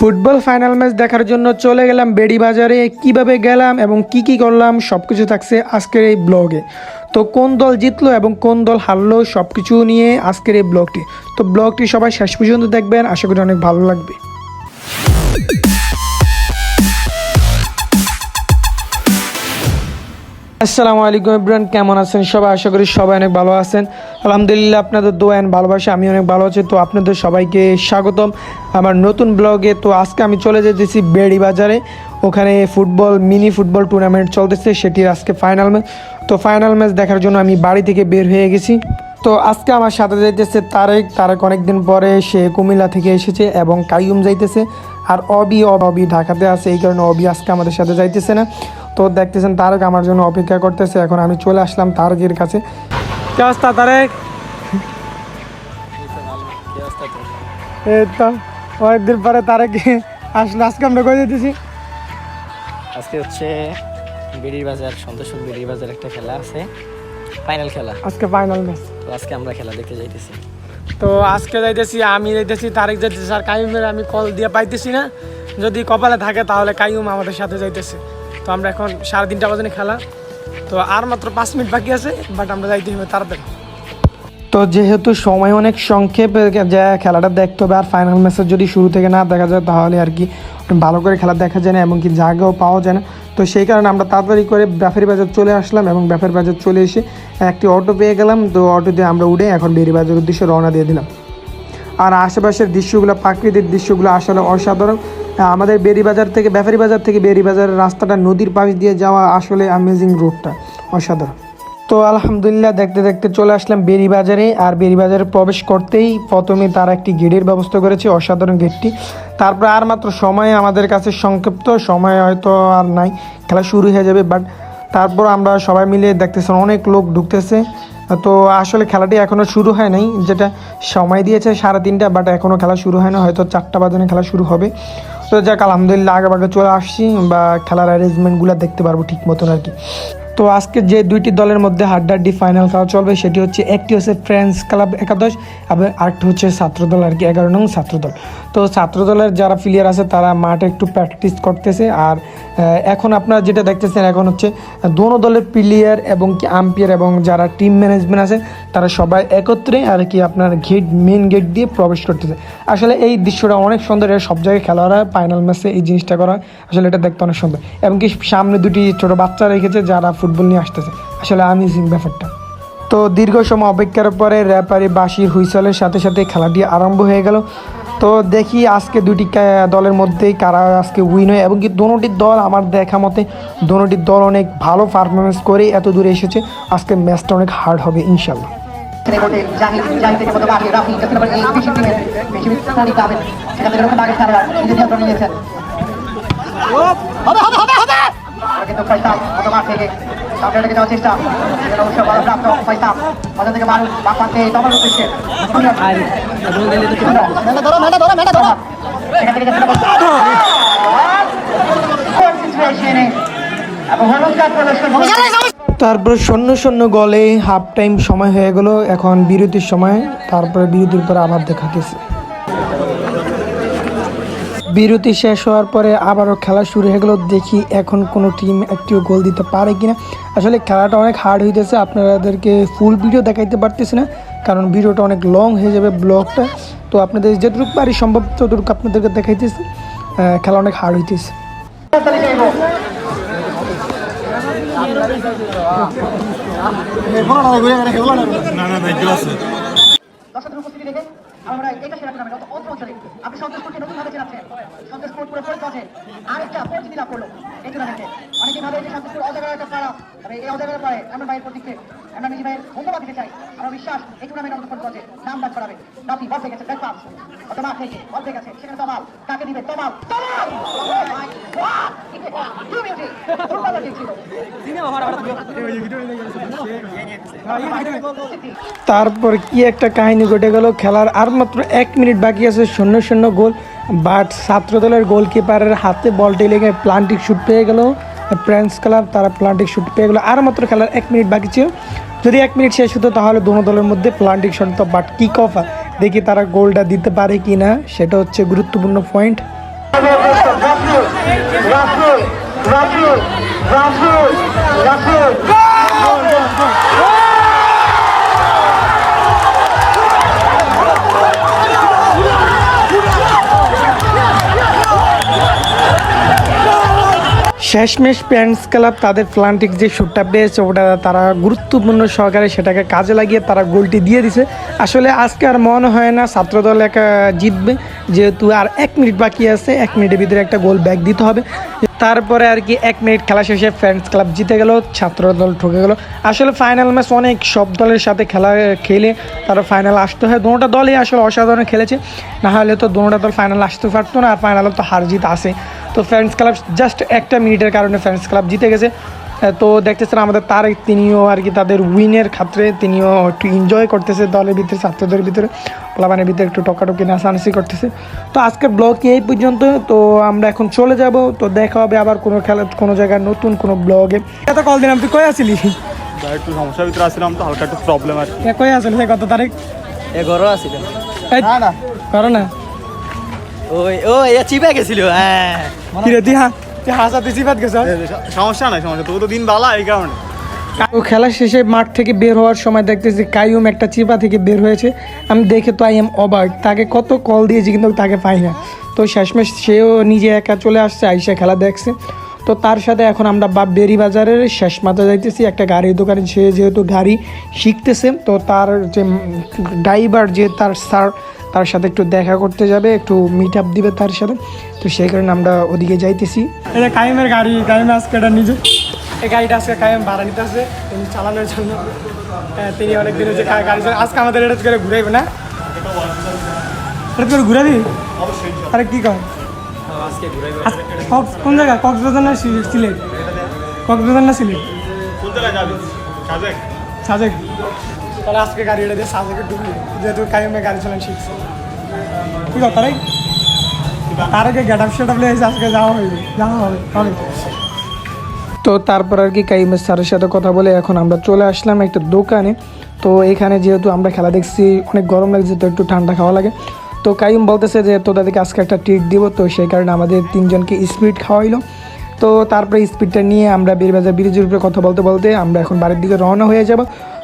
Football final match দেখার জন্য চলে গেলাম বেড়ি বাজারে। কীভাবে গেলাম এবং কি কি করলাম সব কিছু থাকছে আজকের এই ব্লগে। তো কোন দল জিতলো এবং কোন দল হারলো সব কিছু নিয়ে আজকের এই ব্লগটি। তো ব্লগটি সবাই শেষ পর্যন্ত দেখবেন, আশা করি অনেক ভালো লাগবে। আসসালামু আলাইকুম ইব্রান, কেমন আছেন সবাই? আশা করি সবাই অনেক ভালো আছেন। আলহামদুলিল্লাহ আপনাদের দোয়া and ভালোবাসা আমি অনেক ভালো আছি। তো আপনাদের সবাইকে স্বাগতম। আমার নতুন ব্লগে। তো আজকে আমি চলে যেতেছি বেড়ি বাজারে। ওখানে ফুটবল মিনি ফুটবল টুর্নামেন্ট চলতেছে সেটির আজকে ফাইনাল ম্যাচ তো ফাইনাল ম্যাচ দেখার জন্য আমি বাড়ি থেকে বের হয়ে গেছি। তো আজকে আমার সাথে যাইতেছে তারেক। তারেক অনেকদিন পরে সে কুমিল্লা থেকে এসেছে এবং কাইয়ুম যাইতেছে। আর অবি অবি ঢাকাতে আছে এই কারণে অবি আজকে আমাদের সাথে যাইতেছে না। তো দেখতেছেন তারেক আমার জন্য অপেক্ষা করতেছে। এখন আমি চলে আসলাম তারেকের কাছে। কে অবস্থা তারেক? এই তো। অনেকদিন পরে তারেক আসলে আজকে আমরা কই যেতেছি আজকে হচ্ছে বিড়ির বাজার সন্তোষপুর বিড়ির বাজার একটা খেলা আছে। ফাইনাল খেলা। আজকে ফাইনাল ম্যাচ তো আজকে আমরা খেলা দেখতে যাইতেছি। তো আজকে যাইতেছি আমি যাইতেছি তারেক যাইতেছি আর কাইমের আমি কল দিয়ে পাইতেছি না। যদি কপালে থাকে তাহলে কাইম আমাদের সাথে যাইতেছে। তো আমরা এখন সাড়ে তিনটা বাজে খেলা। তো আর মাত্র পাঁচ মিনিট বাকি আছে বাট আমরা যাইতে হবে তাড়াতাড়ি তো যেহেতু সময় অনেক সংক্ষেপ যে খেলাটা দেখতে হবে, আর ফাইনাল ম্যাচে যদি শুরু থেকে না দেখা যায়, তাহলে আর কি ভালো করে খেলা দেখা যায় না এবং কি জায়গাও পাওয়া যায় না। তো সেই কারণে আমরা তাড়াতাড়ি করে ব্যাপারী বাজার চলে আসলাম এবং ব্যাপারী বাজার চলে এসে একটি অটো পেয়ে গেলাম। তো অটো দিয়ে আমরা উঠে এখন বেরি বাজার উদ্দেশ্যে রওনা দিয়ে দিলাম। আর আশেপাশের দৃশ্যগুলো, প্রাকৃতিক দৃশ্যগুলো আসলে অসাধারণ। আমাদের বেরিবাজার থেকে, ব্যাপারী বাজার থেকে বেরিবাজারের রাস্তাটা নদীর পাশ দিয়ে যাওয়া আসলে অ্যামেজিং রোডটা অসাধারণ। তো আলহামদুলিল্লাহ দেখতে দেখতে চলে আসলাম বেরিবাজারে আর বেরিবাজারে প্রবেশ করতেই প্রথমে তারা একটি গেটের ব্যবস্থা করেছে, অসাধারণ গেটটি। তারপর আর মাত্র সময় আমাদের কাছে সংক্ষিপ্ত, সময় হয়তো আর নাই, খেলা শুরু হয়ে যাবে বাট তারপর আমরা সবাই মিলে দেখতেছি অনেক লোক ঢুকতেছে। তো আসলে খেলাটি এখনও শুরু হয় নাই, যেটা সময় দিয়েছে সাড়ে তিনটা বাট এখনও খেলা শুরু হয় না, হয়তো চারটা বাজনে খেলা শুরু হবে। তো যাক, আলহামদুলিল্লাহ, আগে ভাগে চলে আসছি, বা খেলার অ্যারেঞ্জমেন্টগুলো দেখতে পারব ঠিক মতন আর কি। তো আজকে যে দুইটি দলের মধ্যে হাড্ডাড্ডি ফাইনাল খেলা চলবে, সেটি হচ্ছে একটি হচ্ছে ফ্রেন্ডস ক্লাব একাদশ এবং আরেকটি হচ্ছে ছাত্রদল আর কি, এগারো নং ছাত্রদল। তো ছাত্রদলের যারা প্লেয়ার আছে, তারা মাঠে একটু প্র্যাকটিস করতেছে আর এখন আপনারা যেটা দেখতেছেন, এখন হচ্ছে দোনো দলের প্লেয়ার এবং কি আম্পিয়ার এবং যারা টিম ম্যানেজমেন্ট আছে, তারা সবাই একত্রে আর কি আপনার গেট মেন গেট দিয়ে প্রবেশ করতেছে। আসলে এই দৃশ্যটা অনেক সুন্দর সব জায়গায় খেলা ফাইনাল ম্যাচে এই জিনিসটা করা, আসলে এটা দেখতে অনেক সুন্দর। এবং কি সামনে দুটি ছোটো বাচ্চা রেখেছে, যারা ফুটবল নিয়ে আসতেছে। আসলে আমিজিং ব্যাপারটা। তো দীর্ঘ সময় অপেক্ষার পরে র্যাপারি বাসির হুইসলের সাথে সাথে খেলাটি আরম্ভ হয়ে গেল। তো দেখি আজকে দুটি দলের মধ্যেই কারা আজকে উইন হয় এবং কি দোনোটি দল আমার দেখা মতে দোনোটি দল অনেক ভালো পারফরমেন্স করে এত দূরে এসেছে। আজকে ম্যাচটা অনেক হার্ড হবে ইনশাল্লাহ হবে হবে হবে! কিন্তু থেকে। সামনে যাওয়ার চেষ্টা। প্রাপ্ত থেকে মারুন বাঁ প্রান্তে টমার উদ্দেশ্যে তারপর শূন্য শূন্য গলে হাফ টাইম সময় হয়ে গেল। এখন বিরতির সময়। তারপরে বিরতির পরে আবার দেখাতেছে বিরতি শেষ হওয়ার পরে আবারও খেলা শুরু হয়ে গেল। দেখি এখন কোনো টিম একটিও গোল দিতে পারে কিনা। আসলে খেলাটা অনেক হার্ড হইতেছে। আপনাদেরকে ফুল ভিডিও দেখাইতে পারতেছি না কারণ ভিডিওটা অনেক লং হয়ে যাবে ব্লগটা তো আপনাদের যেটুকু পারি সম্ভব ততটুকু আপনাদেরকে দেখাইতেছি। খেলা অনেক হার্ড হইতেছে। উপস্থিতি দেখে আমরা এটা সেরা টুর্নামেন্ট অল্প অঞ্চলে আপনি সন্তোষপুরকে নতুনভাবে চেনাচ্ছেন সন্তোষপুর পুরো পরিচয় আরেকটা পরিচিতি লাভ করল এই টুর্নামেন্টে অনেকে ভাবে যে সন্তোষপুর অজাগার একটা পাড়া। তবে এই পাড়ে আমরা আমরা ভাইয়ের ধন্যবাদ দিতে চাই। আমার বিশ্বাস এই টুর্নামেন্ট নাম ডাক করাবে বল গেছে গেছে, সেখানে তমাল। কাকে দিবে? তমাল। তমাল। তারপর কি একটা কাহিনী ঘটে গেল? খেলার আর মাত্র এক মিনিট বাকি আছে, শূন্য শূন্য গোল। বাট ছাত্রদলের গোলকিপারের হাতে বলটি লেগে প্লান্টিক শুট পেয়ে গেল। ফ্রেন্ডস ক্লাব তারা প্লান্টিক শুট পেয়ে গেলো আর মাত্র খেলার এক মিনিট বাকি ছিল যদি এক মিনিট শেষ হতো তাহলে দোনো দলের মধ্যে প্লান্টিক শট তো বাট কিক অফ দেখি তারা গোলটা দিতে পারে কি না সেটা হচ্ছে গুরুত্বপূর্ণ পয়েন্ট শেষমেশ প্যান্টস ক্লাব তাদের প্লান্টিক যে শ্যুটটা পেয়েছে, ওটা তারা গুরুত্বপূর্ণ সহকারে সেটাকে কাজে লাগিয়ে তারা গোলটি দিয়ে দিছে। আসলে আজকে আর মনে হয় না ছাত্রদল একা জিতবে, যেহেতু আর এক মিনিট বাকি আছে, এক মিনিটের ভিতরে একটা গোল ব্যাক দিতে হবে। তারপরে আর কি এক মিনিট খেলা শেষে ফ্রেন্ডস ক্লাব জিতে গেল, ছাত্রদল ঠকে গেল। আসলে ফাইনাল ম্যাচ অনেক সব দলের সাথে খেলা, খেলে তারা ফাইনাল আসতে হয়। দুটোটা দলই আসলে অসাধারণ খেলেছে। না হলে তো দুটোটা দল ফাইনাল আসতে পারতো না, আর ফাইনালে তো হার জিত আসে তো ফ্রেন্ডস ক্লাব জাস্ট একটা মিনিটের কারণে ফ্রেন্ডস ক্লাব জিতে গেছে। তো দেখতেছেন আমাদের তারেক তিনিও আর কি তাদের উইনের ক্ষেত্রে তিনিও একটু এনজয় করতেছে দলের ভিতরে ছাত্রদের ভিতরে। প্লাবানের ভিতরে একটু টকাটকি নাচানাচি করতেছে। তো আজকের ব্লগ এই পর্যন্ত তো আমরা এখন চলে যাব। তো দেখা হবে আবার কোনো খেলা কোনো জায়গায় নতুন কোনো ব্লগে এত কল দিলাম তুই কই আসিলি? একটু সমস্যার ভিতরে আসছিলাম তো হালকা একটু প্রবলেম আর কি। কই আসলি? কত তারিখ? এ ঘরও এই না না। করো না। ওই ও এ চিপে গেছিল হ্যাঁ। কি রে তুই তুই হাসা তুই সিফাত গেছ? সমস্যা নাই সমস্যা তবু তো দিন বালা এই কারণে। ও খেলা শেষে মাঠ থেকে বের হওয়ার সময় দেখতেছি কাইম একটা চিপা থেকে বের হয়েছে। আমি দেখে তো আই এম অবাক তাকে কত কল দিয়েছি কিন্তু তাকে পাই না। তো শেষমেশ সেও নিজে একা চলে আসছে আইসা খেলা দেখছে। তো তার সাথে এখন আমরা বাপ বেরি বাজারের শেষ মাথা যাইতেছি একটা গাড়ির দোকানে। সে যেহেতু গাড়ি শিখতেছে তো তার যে ড্রাইভার যে তার স্যার তার সাথে একটু দেখা করতে যাবে একটু মিট আপ দিবে তার সাথে। তো সেই কারণে আমরা ওদিকে যাইতেছি। এটা কাইমের গাড়ি কাইম আজকে এটা নিজে। এই গাড়িটা আজকে কাইম ভাড়া নিতে আসবে চালানোর জন্য। হ্যাঁ, তিনি অনেকদিন হচ্ছে গাড়ি আজকে আমাদের এটা করে ঘুরাইবে না? এটা করে ঘুরাবি? আরে কি কক্স- কোন জায়গা? কক্সবাজার না সিলেট? কক্সবাজার না সিলেট? কোন জায়গায় যাবি। সাজেক। সাজেক। তাহলে আজকে গাড়ি এটা দিয়ে সাজেকে ঢুকলি যেহেতু কাইমে গাড়ি চালান শিখছে। কি কথা রে তার আগে গেট আপ সেট আপ লেগেছে আজকে যাওয়া হইবে যাওয়া হবে হবে। তো তারপর আর কি কাইমের স্যারের সাথে কথা বলে এখন আমরা চলে আসলাম একটা দোকানে। তো এখানে যেহেতু আমরা খেলা দেখছি অনেক গরম লাগছে তো একটু ঠান্ডা খাওয়া লাগে। তো কাইম বলতেছে যে তোদেরকে আজকে একটা ট্রিট দিব। তো সেই কারণে আমাদের তিনজনকে স্পিড খাওয়াইলো। তো তারপরে স্পিডটা নিয়ে আমরা বীরবাজার ব্রিজের উপরে কথা বলতে বলতে আমরা এখন বাড়ির দিকে রওনা হয়ে যাব।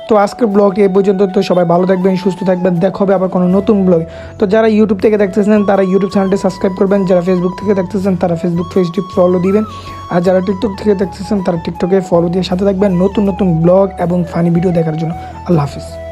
তো আজকের ব্লগটি এ পর্যন্ত তো সবাই ভালো থাকবেন, সুস্থ থাকবেন। দেখা হবে আবার কোনো নতুন ব্লগে তো যারা ইউটিউব থেকে দেখতেছেন, তারা ইউটিউব চ্যানেলটি সাবস্ক্রাইব করবেন। যারা ফেসবুক থেকে দেখতেছেন, তারা ফেসবুক পেজটি ফলো দিবেন। আর যারা টিকটক থেকে দেখতেছেন, তারা টিকটকে ফলো দিয়ে সাথে থাকবেন নতুন নতুন ব্লগ এবং ফানি ভিডিও দেখার জন্য। আল্লাহ হাফিজ।